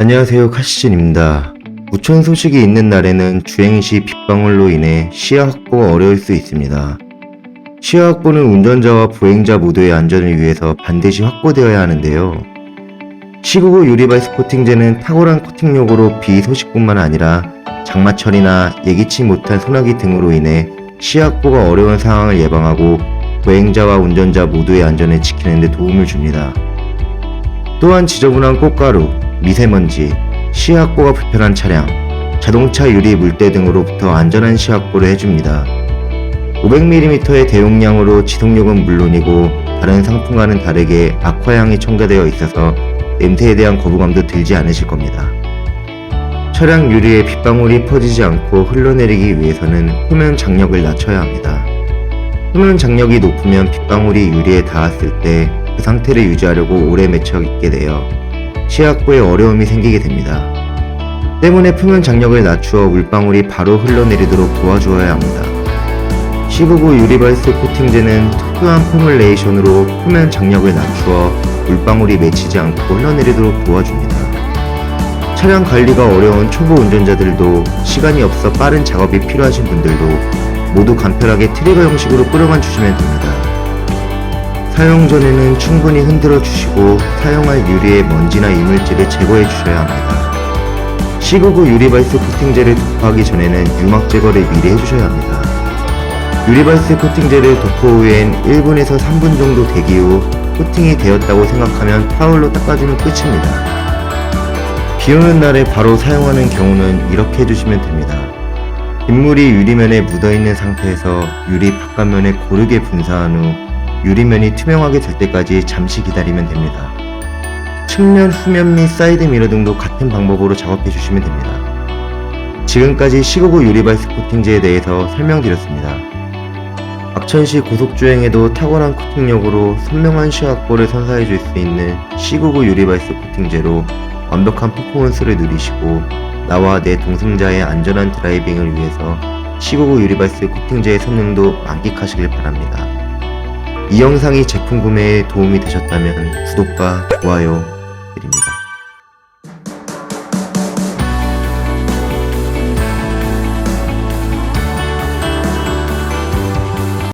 안녕하세요 카시진입니다. 우천 소식이 있는 날에는 주행 시 빗방울로 인해 시야 확보가 어려울 수 있습니다. 시야 확보는 운전자와 보행자 모두의 안전을 위해서 반드시 확보되어야 하는데요. 시구구 유리바이스 코팅제는 탁월한 코팅력으로 비 소식뿐만 아니라 장마철이나 예기치 못한 소나기 등으로 인해 시야 확보가 어려운 상황을 예방하고 보행자와 운전자 모두의 안전을 지키는 데 도움을 줍니다. 또한 지저분한 꽃가루, 미세먼지, 확보가 불편한 차량, 자동차 유리 물때 등으로부터 안전한 확보를 해줍니다. 500mm의 대용량으로 지속력은 물론이고 다른 상품과는 다르게 악화향이 첨가되어 있어서 냄새에 대한 거부감도 들지 않으실 겁니다. 차량 유리에 빗방울이 퍼지지 않고 흘러내리기 위해서는 표면 장력을 낮춰야 합니다. 표면 장력이 높으면 빗방울이 유리에 닿았을 때 그 상태를 유지하려고 오래 맺혀 있게 되어 시야 확보에 어려움이 생기게 됩니다. 때문에 표면 장력을 낮추어 물방울이 바로 흘러내리도록 도와주어야 합니다. 15구 유리발스 코팅제는 특수한 포뮬레이션으로 표면 장력을 낮추어 물방울이 맺히지 않고 흘러내리도록 도와줍니다. 차량 관리가 어려운 초보 운전자들도 시간이 없어 빠른 작업이 필요하신 분들도 모두 간편하게 트리거 형식으로 뿌려만 주시면 됩니다. 사용 전에는 충분히 흔들어 주시고 사용할 유리의 먼지나 이물질을 제거해 주셔야 합니다. 시구구 유리발스 코팅제를 도포하기 전에는 유막 제거를 미리 해주셔야 합니다. 유리발스 코팅제를 도포 후엔 1분에서 3분 정도 대기 후 코팅이 되었다고 생각하면 타올로 닦아주면 끝입니다. 비 오는 날에 바로 사용하는 경우는 이렇게 해주시면 됩니다. 빗물이 유리면에 묻어있는 상태에서 유리 바깥면에 고르게 분사한 후 유리면이 투명하게 될 때까지 잠시 기다리면 됩니다. 측면, 후면 및 사이드 미러 등도 같은 방법으로 작업해 주시면 됩니다. 지금까지 15구 유리발스 코팅제에 대해서 설명드렸습니다. 악천시 고속주행에도 탁월한 코팅력으로 선명한 시야 확보를 선사해 줄 수 있는 19구 유리발스 코팅제로 완벽한 퍼포먼스를 누리시고 나와 내 동승자의 안전한 드라이빙을 위해서 19구 유리발스 코팅제의 성능도 만끽하시길 바랍니다. 이 영상이 제품 구매에 도움이 되셨다면 구독과 좋아요 드립니다.